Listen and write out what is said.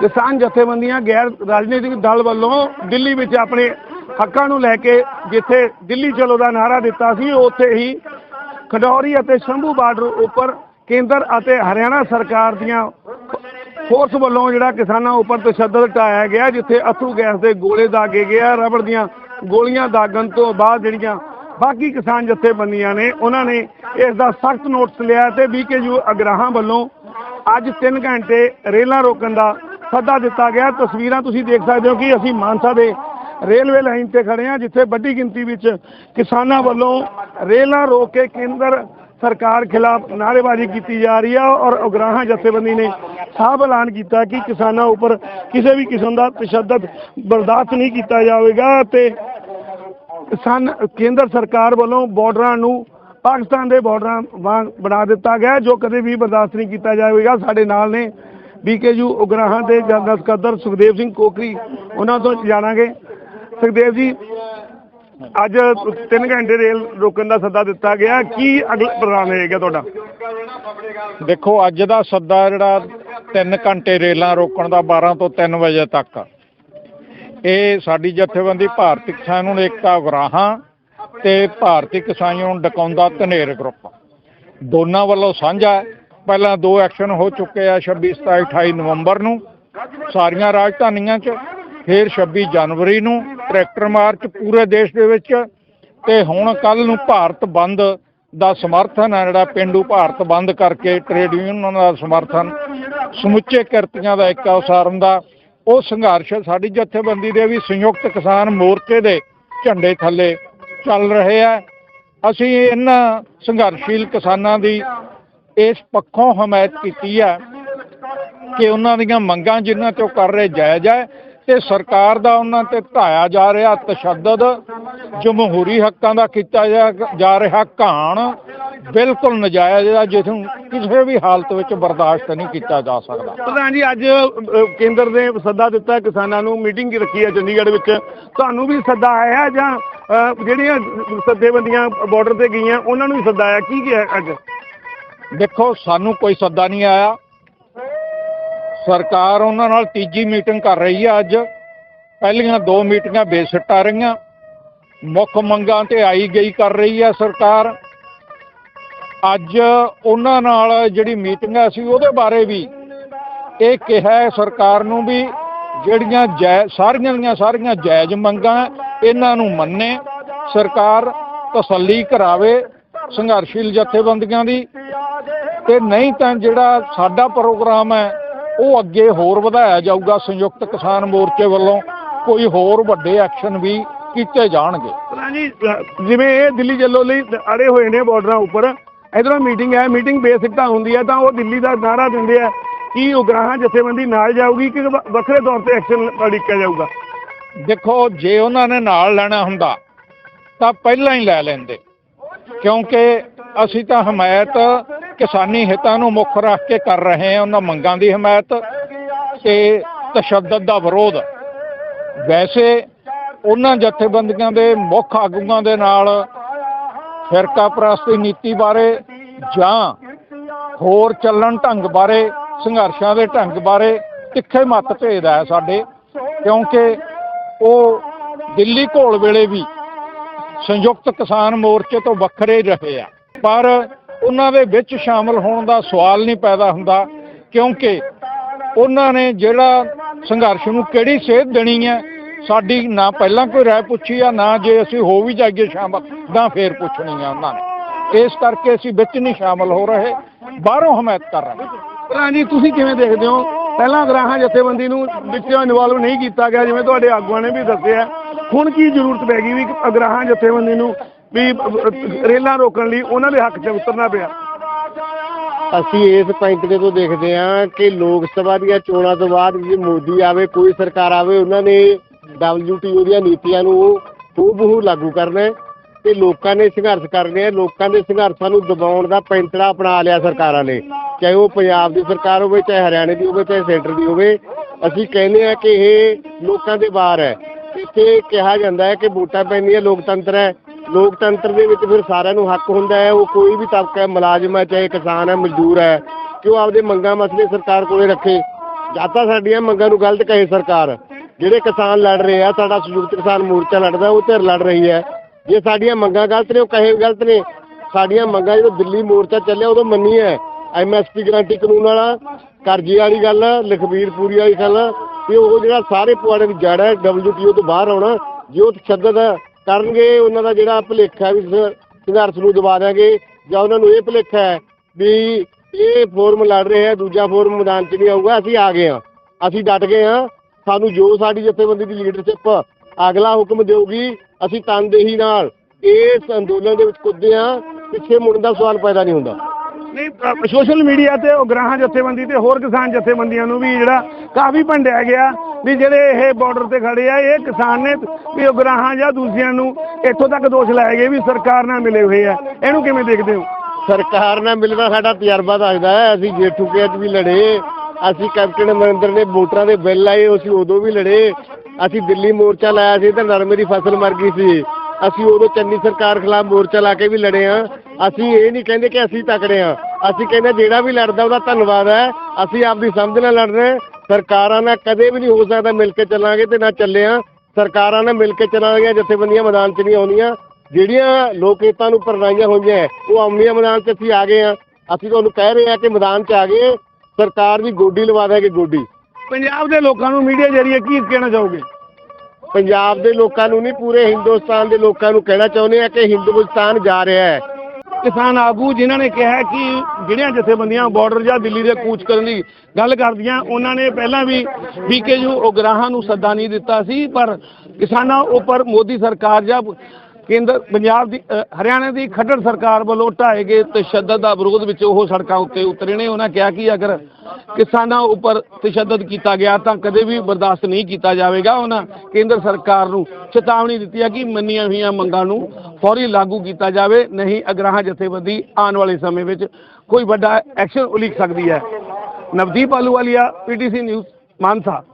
ਕਿਸਾਨ ਜਥੇਬੰਦੀਆਂ ਗੈਰ ਰਾਜਨੀਤਿਕ ਦਲ ਵੱਲੋਂ ਦਿੱਲੀ ਵਿੱਚ ਆਪਣੇ ਹੱਕਾਂ ਨੂੰ ਲੈ ਕੇ ਜਿੱਥੇ ਦਿੱਲੀ ਚਲੋ ਦਾ ਨਾਰਾ ਦਿੱਤਾ ਸੀ, ਉੱਥੇ ਹੀ ਖਡੌਰੀ ਅਤੇ ਸ਼ੰਭੂ ਬਾਰਡਰ ਉੱਪਰ ਕੇਂਦਰ ਅਤੇ ਹਰਿਆਣਾ ਸਰਕਾਰ ਦੀਆਂ ਫੋਰਸ ਵੱਲੋਂ ਜਿਹੜਾ ਕਿਸਾਨਾਂ ਉੱਪਰ ਤਸ਼ੱਦਦ ਢਾਇਆ ਗਿਆ, ਜਿੱਥੇ ਅਥਰੂ ਗੈਸ ਦੇ ਗੋਲੇ ਦਾਗੇ ਗਏ ਰਬੜ ਦੀਆਂ ਗੋਲੀਆਂ ਦਾਗਣ ਤੋਂ ਬਾਅਦ ਜਿਹੜੀਆਂ ਬਾਕੀ ਕਿਸਾਨ ਜਥੇਬੰਦੀਆਂ ਨੇ, ਉਹਨਾਂ ਨੇ ਇਸ ਦਾ ਸਖਤ ਨੋਟਿਸ ਲਿਆ ਤੇ ਬੀਕੇਯੂ ਅਗਰਾਹਾਂ ਵੱਲੋਂ ਅੱਜ 3 ਘੰਟੇ ਰੇਲਾਂ ਰੋਕਣ ਦਾ ਸੱਦਾ ਦਿੱਤਾ ਗਿਆ। ਤਸਵੀਰਾਂ ਤੁਸੀਂ ਦੇਖ ਸਕਦੇ ਹੋ ਕਿ ਅਸੀਂ ਮਾਨਸਾ ਦੇ ਰੇਲਵੇ ਲਾਈਨ ਤੇ ਖੜੇ ਹਾਂ, ਜਿੱਥੇ ਵੱਡੀ ਗਿਣਤੀ ਵਿੱਚ ਕਿਸਾਨਾਂ ਵੱਲੋਂ ਰੇਲਾਂ ਰੋਕ ਕੇ ਕੇਂਦਰ ਸਰਕਾਰ ਖਿਲਾਫ ਨਾਅਰੇਬਾਜ਼ੀ ਕੀਤੀ ਜਾ ਰਹੀ ਹੈ ਔਰ ਉਗਰਾਹਾਂ ਜਥੇਬੰਦੀ ਨੇ ਸਾਫ਼ ਐਲਾਨ ਕੀਤਾ ਕਿ ਕਿਸਾਨਾਂ ਉੱਪਰ ਕਿਸੇ ਵੀ ਕਿਸਮ ਦਾ ਤਸ਼ੱਦਦ ਬਰਦਾਸ਼ਤ ਨਹੀਂ ਕੀਤਾ ਜਾਵੇਗਾ ਤੇ ਕਿਸਾਨ ਕੇਂਦਰ ਸਰਕਾਰ ਵੱਲੋਂ ਬਾਰਡਰਾਂ ਨੂੰ ਪਾਕਿਸਤਾਨ ਦੇ ਬਾਰਡਰਾਂ ਵਾਂਗ ਬਣਾ ਦਿੱਤਾ ਗਿਆ, ਜੋ ਕਦੇ ਵੀ ਬਰਦਾਸ਼ਤ ਨਹੀਂ ਕੀਤਾ ਜਾਵੇਗਾ। ਸਾਡੇ ਨਾਲ ਨੇ ਬੀਕੇਯੂ ਉਗਰਾਹਾਂ ਦੇ ਜਨਰਲ ਸਕੱਤਰ ਸੁਖਦੇਵ ਸਿੰਘ ਕੋਕਰੀ, ਉਹਨਾਂ ਤੋਂ ਜਾਣਾਂਗੇ। ਸੁਖਦੇਵ ਜੀ, ਅੱਜ 3 ਘੰਟੇ ਰੇਲ ਰੋਕਣ ਦਾ ਸੱਦਾ ਦਿੱਤਾ ਗਿਆ। ਕੀ ਅਗਲਾ ਪ੍ਰੋਗਰਾਮ ਰਹੇਗਾ ਤੁਹਾਡਾ? ਦੇਖੋ, ਅੱਜ ਦਾ ਸੱਦਾ ਜਿਹੜਾ 3 ਘੰਟੇ ਰੇਲਾਂ ਰੋਕਣ ਦਾ 12 ਤੋਂ 3 ਵਜੇ ਤੱਕ। ਇਹ ਸਾਡੀ ਜਥੇਬੰਦੀ ਭਾਰਤੀ ਕਿਸਾਨ ਨੂੰ ਏਕਤਾ ਉਗਰਾਹਾਂ ਤੇ ਭਾਰਤੀ ਕਿਸਾਨ ਨੂੰ ਡਕਾਉਂਦਾ ਧਨੇਰ ਗਰੁੱਪ। ਦੋਨਾਂ ਵੱਲੋਂ ਸਾਂਝਾ ਹੈ। ਪਹਿਲਾਂ ਦੋ ਐਕਸ਼ਨ ਹੋ ਚੁੱਕੇ ਆ 26 27 28 ਨਵੰਬਰ ਨੂੰ। ਸਾਰੀਆਂ ਰਾਜਧਾਨੀਆਂ 'ਚ, ਫਿਰ 26 ਜਨਵਰੀ ਨੂੰ ਟਰੈਕਟਰ ਮਾਰਚ ਪੂਰੇ ਦੇਸ਼ ਦੇ ਵਿੱਚ। ਤੇ ਹੁਣ ਕੱਲ ਨੂੰ ਭਾਰਤ ਬੰਦ ਦਾ ਸਮਰਥਨ ਹੈ, ਜਿਹੜਾ ਪਿੰਡੂ ਭਾਰਤ ਬੰਦ ਕਰਕੇ ਟ੍ਰੇਡ ਯੂਨੀਅਨਾਂ ਦਾ ਸਮਰਥਨ। ਸਮੁੱਚੇ ਕਿਰਤੀਆਂ ਦਾ ਇੱਕ ਉਸਾਰਨ ਦਾ ਉਹ ਸੰਘਰਸ਼ ਸਾਡੀ ਜਥੇਬੰਦੀ ਦੇ ਵੀ ਸੰਯੁਕਤ ਕਿਸਾਨ ਮੋਰਚੇ ਦੇ ਝੰਡੇ ਥੱਲੇ ਚੱਲ ਰਹੇ ਆ। ਅਸੀਂ ਇਹਨਾਂ ਸੰਘਰਸ਼ੀਲ ਕਿਸਾਨਾਂ ਦੀ ਇਸ ਪੱਖੋਂ ਹਮਾਇਤ ਕੀਤੀ ਹੈ ਕਿ ਉਹਨਾਂ ਦੀਆਂ ਮੰਗਾਂ ਜਿਨ੍ਹਾਂ ਉਹ ਕਰ ਰਹੇ ਜਾਇਜ਼ ਹੈ ਤੇ ਸਰਕਾਰ ਦਾ ਉਹਨਾਂ ਤੇ ਢਾਇਆ ਜਾ ਰਿਹਾ ਤਸ਼ੱਦਦ, ਜਮਹੂਰੀ ਹੱਕਾਂ ਦਾ ਕੀਤਾ ਜਾ- ਰਿਹਾ ਘਾਣ ਬਿਲਕੁਲ ਨਜਾਇਜ਼ ਹੈ ਜਿਸ ਨੂੰ ਕਿਸੇ ਵੀ ਹਾਲਤ ਵਿੱਚ ਬਰਦਾਸ਼ਤ ਨਹੀਂ ਕੀਤਾ ਜਾ ਸਕਦਾ। ਪ੍ਰਧਾਨ ਜੀ, ਅੱਜ ਕੇਂਦਰ ਨੇ ਸੱਦਾ ਦਿੱਤਾ ਕਿਸਾਨਾਂ ਨੂੰ ਮੀਟਿੰਗ ਰੱਖੀ ਹੈ ਚੰਡੀਗੜ੍ਹ ਵਿੱਚ। ਤੁਹਾਨੂੰ ਵੀ ਸੱਦਾ ਆਇਆ ਜਾਂ ਜਿਹੜੀਆਂ ਸੱਦੇਬੰਦੀਆਂ ਬਾਰਡਰ ਤੇ ਗਈਆਂ, ਉਹਨਾਂ ਨੂੰ ਵੀ ਸੱਦਾ ਆਇਆ, ਕੀ ਕਿਹਾ ਅੱਜ? ਦੇਖੋ, ਸਾਨੂੰ ਕੋਈ ਸੱਦਾ ਨਹੀਂ ਆਇਆ। ਸਰਕਾਰ ਉਹਨਾਂ ਨਾਲ ਤੀਜੀ ਮੀਟਿੰਗ ਕਰ ਰਹੀ ਹੈ ਅੱਜ। ਪਹਿਲੀਆਂ ਦੋ ਮੀਟਿੰਗਾਂ ਬੇਸਿੱਟਾ ਰਹੀਆਂ। ਮੁੱਖ ਮੰਗਾਂ ਤੇ ਆਈ ਗਈ ਕਰ ਰਹੀ ਹੈ ਸਰਕਾਰ। ਅੱਜ ਉਹਨਾਂ ਨਾਲ ਜਿਹੜੀ ਮੀਟਿੰਗ ਹੈ ਸੀ, ਉਹਦੇ ਬਾਰੇ ਵੀ ਇਹ ਕਿਹਾ ਸਰਕਾਰ ਨੂੰ ਵੀ ਜਿਹੜੀਆਂ ਜੈ, ਸਾਰੀਆਂ ਦੀਆਂ ਸਾਰੀਆਂ ਜਾਇਜ਼ ਮੰਗਾਂ ਇਹਨਾਂ ਨੂੰ ਮੰਨੇ। ਸਰਕਾਰ ਤਸੱਲੀ ਕਰਾਵੇ ਸੰਘਰਸ਼ੀਲ ਜਥੇਬੰਦੀਆਂ ਦੀ। ਤੇ ਨਹੀਂ ਤਾਂ ਜਿਹੜਾ ਸਾਡਾ ਪ੍ਰੋਗਰਾਮ ਹੈ ਉਹ ਅੱਗੇ ਹੋਰ ਵਧਾਇਆ ਜਾਊਗਾ ਸੰਯੁਕਤ ਕਿਸਾਨ ਮੋਰਚੇ ਵੱਲੋਂ। ਕੋਈ ਹੋਰ ਵੱਡੇ ਐਕਸ਼ਨ ਵੀ ਕੀਤੇ ਜਾਣਗੇ। ਜੀ ਜਿਵੇਂ ਇਹ ਦਿੱਲੀ ਚੱਲੋ ਲਈ ਅੜੇ ਹੋਏ ਨੇ ਬਾਰਡਰਾਂ ਉੱਪਰ ਇਧਰੋਂ ਮੀਟਿੰਗ ਹੈ ਮੀਟਿੰਗ ਬੇਸਿਕਤਾ ਹੁੰਦੀ ਹੈ ਤਾਂ ਉਹ ਦਿੱਲੀ ਦਾ ਨਾਰਾ ਦਿੰਦੇ ਆ ਕਿ ਉਗਰਾਹਾਂ ਜਥੇਬੰਦੀ ਨਾਲ ਜਾਊਗੀ ਕਿ ਵੱਖਰੇ ਤੌਰ ਤੇ ਐਕਸ਼ਨ ਅੜਿੱਕਿਆ ਜਾਊਗਾ। ਦੇਖੋ ਜੇ ਉਹਨਾਂ ਨੇ ਨਾਲ ਲੈਣਾ ਹੁੰਦਾ ਤਾਂ ਪਹਿਲਾਂ ਹੀ ਲੈ ਲੈਂਦੇ। ਕਿਉਂਕਿ ਅਸੀਂ ਤਾਂ ਹਮਾਇਤ ਕਿਸਾਨੀ ਹਿੱਤਾਂ ਨੂੰ ਮੁੱਖ ਰੱਖ ਕੇ ਕਰ ਰਹੇ ਹਾਂ, ਉਹਨਾਂ ਮੰਗਾਂ ਦੀ ਹਮਾਇਤ ਤੇ ਤਸ਼ੱਦਦ ਦਾ ਵਿਰੋਧ। ਵੈਸੇ ਉਹਨਾਂ ਜਥੇਬੰਦੀਆਂ ਦੇ ਮੁੱਖ ਆਗੂਆਂ ਦੇ ਨਾਲ ਫਿਰਕਾ ਪ੍ਰਸਤੀ ਨੀਤੀ ਬਾਰੇ ਜਾਂ ਹੋਰ ਚੱਲਣ ਢੰਗ ਬਾਰੇ, ਸੰਘਰਸ਼ਾਂ ਦੇ ਢੰਗ ਬਾਰੇ ਤਿੱਖੇ ਮਤ ਭੇਦ ਹੈ ਸਾਡੇ, ਕਿਉਂਕਿ ਉਹ ਦਿੱਲੀ ਘੋਲ ਵੇਲੇ ਵੀ ਸੰਯੁਕਤ ਕਿਸਾਨ ਮੋਰਚੇ ਤੋਂ ਵੱਖਰੇ ਰਹੇ ਆ। ਪਰ ਉਹਨਾਂ ਦੇ ਵਿੱਚ ਸ਼ਾਮਲ ਹੋਣ ਦਾ ਸਵਾਲ ਨਹੀਂ ਪੈਦਾ ਹੁੰਦਾ, ਕਿਉਂਕਿ ਉਹਨਾਂ ਨੇ ਜਿਹੜਾ ਸੰਘਰਸ਼ ਨੂੰ ਕਿਹੜੀ ਸੇਧ ਦੇਣੀ ਹੈ, ਸਾਡੀ ਨਾ ਪਹਿਲਾਂ ਕੋਈ ਰਾਏ ਪੁੱਛੀ ਆ, ਨਾ ਜੇ ਅਸੀਂ ਹੋ ਵੀ ਜਾਈਏ ਸ਼ਾਮਲ ਤਾਂ ਫੇਰ ਪੁੱਛਣੀ ਆ ਉਹਨਾਂ ਨੇ। ਇਸ ਕਰਕੇ ਅਸੀਂ ਵਿੱਚ ਨਹੀਂ ਸ਼ਾਮਲ ਹੋ ਰਹੇ, ਬਾਹਰੋਂ ਹਮਾਇਤ ਕਰ ਰਹੇ ਭਰਾ ਜੀ, ਤੁਸੀਂ ਕਿਵੇਂ ਦੇਖਦੇ ਹੋ? ਪਹਿਲਾਂ ਗ੍ਰਾਹਾਂ ਜਥੇਬੰਦੀ ਨੂੰ ਵਿੱਚੋਂ ਇਨਵੋਲਵ ਨਹੀਂ ਕੀਤਾ ਗਿਆ, ਜਿਵੇਂ ਤੁਹਾਡੇ ਆਗੂਆਂ ਨੇ ਵੀ ਦੱਸਿਆ। ਹੁਣ ਕੀ ਜ਼ਰੂਰਤ ਪੈ ਗਈ ਵੀ ਅਗਰਾਹਾਂ ਜਥੇਬੰਦੀ ਨੂੰ ਵੀ ਰੇਲਾਂ ਰੋਕਣ ਲਈ ਉਹਨਾਂ ਦੇ ਹੱਕ 'ਚ ਉਤਰਨਾ ਪਿਆ। ਅਸੀਂ ਇਸ ਪੁਆਇੰਟ ਤੋਂ ਦੇਖਦੇ ਹਾਂ ਕਿ ਲੋਕ ਸਭਾ ਦੀਆਂ ਚੋਣਾਂ ਤੋਂ ਬਾਅਦ ਜੇ ਮੋਦੀ ਆਵੇ, ਕੋਈ ਸਰਕਾਰ ਆਵੇ, ਉਹਨਾਂ ਨੇ WTO ਦੀਆਂ ਨੀਤੀਆਂ ਨੂੰ ਹੂਬਹੂ ਲਾਗੂ ਕਰਨਾ ਤੇ ਲੋਕਾਂ ਨੇ ਸੰਘਰਸ਼ ਕਰਨੇ ਆ ਲੋਕਾਂ ਦੇ ਸੰਘਰਸ਼ਾਂ ਨੂੰ ਦਬਾਉਣ ਦਾ ਪੈਂਤੜਾ ਅਪਣਾ ਲਿਆ ਸਰਕਾਰਾਂ ਨੇ। ਚਾਹੇ ਉਹ ਪੰਜਾਬ ਦੀ ਸਰਕਾਰ ਹੋਵੇ, ਚਾਹੇ ਹਰਿਆਣੇ ਦੀ ਹੋਵੇ, ਚਾਹੇ ਸੈਂਟਰ ਦੀ ਹੋਵੇ, ਅਸੀਂ ਕਹਿੰਦੇ ਆ ਕਿ ਇਹ ਲੋਕਾਂ ਦੇ ਬਾਹਰ ਹੈ। ਇੱਥੇ ਕਿਹਾ ਜਾਂਦਾ ਹੈ ਕਿ ਵੋਟਾਂ ਪੈਂਦੀਆਂ, ਲੋਕਤੰਤਰ ਹੈ। ਲੋਕਤੰਤਰ ਦੇ ਵਿੱਚ ਫਿਰ ਸਾਰਿਆਂ ਨੂੰ ਹੱਕ ਹੁੰਦਾ ਹੈ, ਉਹ ਕੋਈ ਵੀ ਤਬਕਾ ਹੈ, ਮੁਲਾਜ਼ਮ ਹੈ, ਚਾਹੇ ਕਿਸਾਨ ਹੈ, ਮਜ਼ਦੂਰ ਹੈ, ਕਿ ਉਹ ਆਪਦੇ ਮੰਗਾਂ ਮਸਲੇ ਸਰਕਾਰ ਕੋਲੇ ਰੱਖੇ। ਜਾਂ ਤਾਂ ਸਾਡੀਆਂ ਮੰਗਾਂ ਨੂੰ ਗਲਤ ਕਹੇ ਸਰਕਾਰ। ਜਿਹੜੇ ਕਿਸਾਨ ਲੜ ਰਹੇ ਆ, ਸਾਡਾ ਸੰਯੁਕਤ ਕਿਸਾਨ ਮੋਰਚਾ ਲੜਦਾ, ਉਹ ਧਿਰ ਲੜ ਰਹੀ ਹੈ। ਜੇ ਸਾਡੀਆਂ ਮੰਗਾਂ ਗਲਤ ਨੇ, ਉਹ ਕਹੇ ਗਲਤ ਨੇ। ਸਾਡੀਆਂ ਮੰਗਾਂ ਜਦੋਂ ਦਿੱਲੀ ਮੋਰਚਾ ਚੱਲਿਆ, ਉਦੋਂ ਮੰਨੀ ਹੈ। ਐਮਐਸਪੀ ਗਰੰਟੀ ਕਾਨੂੰਨ ਵਾਲਾ, ਕਰਜ਼ੇ ਵਾਲੀ ਗੱਲ, ਲਖਬੀਰ ਪੂਰੀ ਵਾਲੀ ਗੱਲ, ਤੇ ਉਹ ਜਿਹੜਾ ਸਾਰੇ ਪੁਆੜੇ ਦੀ ਜੜ ਹੈ ਡਬਲਯੂਟੀਓ ਤੋਂ ਬਾਹਰ ਆਉਣਾ, ਜੇ ਉਹ ਤਸ਼ੱਦਦ ਕਰਨਗੇ, ਉਹਨਾਂ ਦਾ ਜਿਹੜਾ ਭੁਲੇਖਾ ਵੀ ਸ- ਸੰਘਰਸ਼ ਨੂੰ ਦਬਾ ਦਿਆਂਗੇ, ਜਾਂ ਉਹਨਾਂ ਨੂੰ ਇਹ ਭੁਲੇਖਾ ਹੈ ਵੀ ਇਹ ਫੋਰਮ ਲੜ ਰਹੇ ਆ, ਦੂਜਾ ਫੋਰਮ ਮੈਦਾਨ 'ਚ ਨਹੀਂ ਆਊਗਾ, ਅਸੀਂ ਆ ਗਏ ਆ ਅਸੀਂ ਡਟ ਗਏ ਆ ਸਾਨੂੰ ਜੋ ਸਾਡੀ ਜਥੇਬੰਦੀ ਦੀ ਲੀਡਰਸ਼ਿਪ ਅਗਲਾ ਹੁਕਮ ਦੇਊਗੀ, ਅਸੀਂ ਤਨਦੇਹੀ ਨਾਲ ਇਸ ਅੰਦੋਲਨ ਦੇ ਵਿੱਚ ਕੁੱਦੇ ਆ ਪਿੱਛੇ ਮੁੜਨ ਦਾ ਸਵਾਲ ਪੈਦਾ ਨਹੀਂ ਹੁੰਦਾ। ਨਹੀਂ ਸੋਸ਼ਲ ਮੀਡੀਆ ਤੇ ਉਗਰਾਹਾਂ ਜਥੇਬੰਦੀ ਤੇ ਹੋਰ ਕਿਸਾਨ ਜਥੇਬੰਦੀਆਂ ਨੂੰ ਵੀ ਜਿਹੜਾ ਕਾਫੀ ਭੰਡਿਆ ਗਿਆ ਵੀ ਜਿਹੜੇ ਇਹ ਬਾਰਡਰ ਤੇ ਖੜੇ ਆ, ਇਹ ਕਿਸਾਨ ਨੇ ਵੀ ਉਗਰਾਹਾਂ ਜਾਂ ਦੂਸਰਿਆਂ ਨੂੰ ਇੱਥੋਂ ਤੱਕ ਦੋਸ਼ ਲਾਏ ਗਏ ਵੀ ਸਰਕਾਰ ਨਾਲ ਮਿਲੇ ਹੋਏ ਆ। ਇਹਨੂੰ ਕਿਵੇਂ ਦੇਖਦੇ ਹੋ? ਸਰਕਾਰ ਨਾਲ ਮਿਲਦਾ ਸਾਡਾ ਤਜਰਬਾ ਦੱਸਦਾ ਹੈ, ਅਸੀਂ ਜੇਠੂ ਕੇ 'ਚ ਵੀ ਲੜੇ, ਅਸੀਂ ਕੈਪਟਨ ਅਮਰਿੰਦਰ ਨੇ ਵੋਟਰਾਂ ਦੇ ਬਿੱਲ ਆਏ ਅਸੀਂ ਉਦੋਂ ਵੀ ਲੜੇ, ਅਸੀਂ ਦਿੱਲੀ ਮੋਰਚਾ ਲਾਇਆ ਸੀ ਤਾਂ ਨਰਮੇ ਦੀ ਫਸਲ ਮਰ ਗਈ ਸੀ। ਅਸੀਂ ਉਦੋਂ ਚੰਨੀ ਸਰਕਾਰ ਖਿਲਾਫ ਮੋਰਚਾ ਲਾ ਕੇ ਵੀ ਲੜੇ ਆ ਅਸੀਂ ਇਹ ਨਹੀਂ ਕਹਿੰਦੇ ਕਿ ਅਸੀਂ ਤਕੜੇ ਆ ਅਸੀਂ ਕਹਿੰਦੇ ਜਿਹੜਾ ਵੀ ਲੜਦਾ ਉਹਦਾ ਧੰਨਵਾਦ ਹੈ। ਅਸੀਂ ਆਪਦੀ ਸਮਝ ਨਾਲ ਲੜ ਰਹੇ ਹਾਂ। ਸਰਕਾਰਾਂ ਨਾਲ ਕਦੇ ਵੀ ਨਹੀਂ ਹੋ ਸਕਦਾ ਮਿਲ ਕੇ ਚੱਲਾਂਗੇ ਤੇ ਨਾ ਚੱਲੇ ਆ ਸਰਕਾਰਾਂ ਨਾਲ ਮਿਲ ਕੇ ਚੱਲਾਂਗੇ ਜਥੇਬੰਦੀਆਂ ਮੈਦਾਨ 'ਚ ਨਹੀਂ ਆਉਂਦੀਆਂ ਜਿਹੜੀਆਂ ਲੋਕ ਹਿੱਤਾਂ ਨੂੰ ਪਰਨਾਈਆਂ ਹੋਈਆਂ ਉਹ ਆਉਂਦੀਆਂ ਮੈਦਾਨ 'ਚ ਅਸੀਂ ਆ ਗਏ ਆ ਅਸੀਂ ਤੁਹਾਨੂੰ ਕਹਿ ਰਹੇ ਆ ਕਿ ਮੈਦਾਨ 'ਚ ਆ ਗਏ ਸਰਕਾਰ ਵੀ ਗੋਡੀ ਲਵਾ ਦੇਗੀ ਗੋਡੀ। ਪੰਜਾਬ ਦੇ ਲੋਕਾਂ ਨੂੰ ਮੀਡੀਆ ਜਰੀਏ ਕੀ ਕਹਿਣਾ ਚਾਹੋਗੇ? ਪੰਜਾਬ ਦੇ ਲੋਕਾਂ ਨੂੰ ਨਹੀਂ ਪੂਰੇ ਹਿੰਦੁਸਤਾਨ ਦੇ ਲੋਕਾਂ ਨੂੰ ਕਹਿਣਾ ਚਾਹੁੰਦੇ ਆ ਕਿ ਹਿੰਦੁਸਤਾਨ ਜਾ ਰਿਹਾ ਹੈ। ਕਿਸਾਨ ਆਗੂ ਜਿਨ੍ਹਾਂ ਨੇ ਕਿਹਾ ਕਿ ਜਿਹੜੀਆਂ ਜਥੇਬੰਦੀਆਂ ਬਾਰਡਰ ਜਾਂ ਦਿੱਲੀ ਦੇ ਕੂਚ ਕਰਨ ਦੀ ਗੱਲ ਕਰਦੀਆਂ, ਉਹਨਾਂ ਨੇ ਪਹਿਲਾਂ ਵੀ ਵੀਕੇਯੂ ਉਗਰਾਹਾਂ ਨੂੰ ਸੱਦਾ ਨਹੀਂ ਦਿੱਤਾ ਸੀ, ਪਰ ਕਿਸਾਨਾਂ ਉੱਪਰ ਮੋਦੀ ਸਰਕਾਰ ਜਾਂ ਕੇਂਦਰ ਪੰਜਾਬ ਦੀ ਅ, ਹਰਿਆਣਾ ਦੀ ਖੱਟਰ ਸਰਕਾਰ ਵੱਲੋਂ ਢਾਏ ਗਏ ਤਸ਼ੱਦਦ ਦਾ ਵਿਰੋਧ ਵਿੱਚ ਉਹ ਸੜਕਾਂ ਉੱਤੇ ਉਤਰੇ ਨੇ। ਉਹਨਾਂ ਕਿਹਾ ਕਿ ਅਗਰ ਕਿਸਾਨਾਂ ਉੱਪਰ ਤਸ਼ੱਦਦ ਕੀਤਾ ਗਿਆ ਤਾਂ ਕਦੇ ਵੀ ਬਰਦਾਸ਼ਤ ਨਹੀਂ ਕੀਤਾ ਜਾਵੇਗਾ। ਉਹਨਾਂ ਕੇਂਦਰ ਸਰਕਾਰ ਨੂੰ ਚੇਤਾਵਨੀ ਦਿੱਤੀ ਹੈ ਕਿ ਮੰਨੀਆਂ ਹੋਈਆਂ ਮੰਗਾਂ ਨੂੰ ਫੌਰੀ ਲਾਗੂ ਕੀਤਾ ਜਾਵੇ ਨਹੀਂ ਅਗਰਾਹਾਂ ਜਥੇਬੰਦੀ ਆਉਣ ਵਾਲੇ ਸਮੇਂ ਵਿੱਚ ਕੋਈ ਵੱਡਾ ਐਕਸ਼ਨ ਉਲੀਕ ਸਕਦੀ ਹੈ। Navdeep Ahluwalia PTC News Mansa.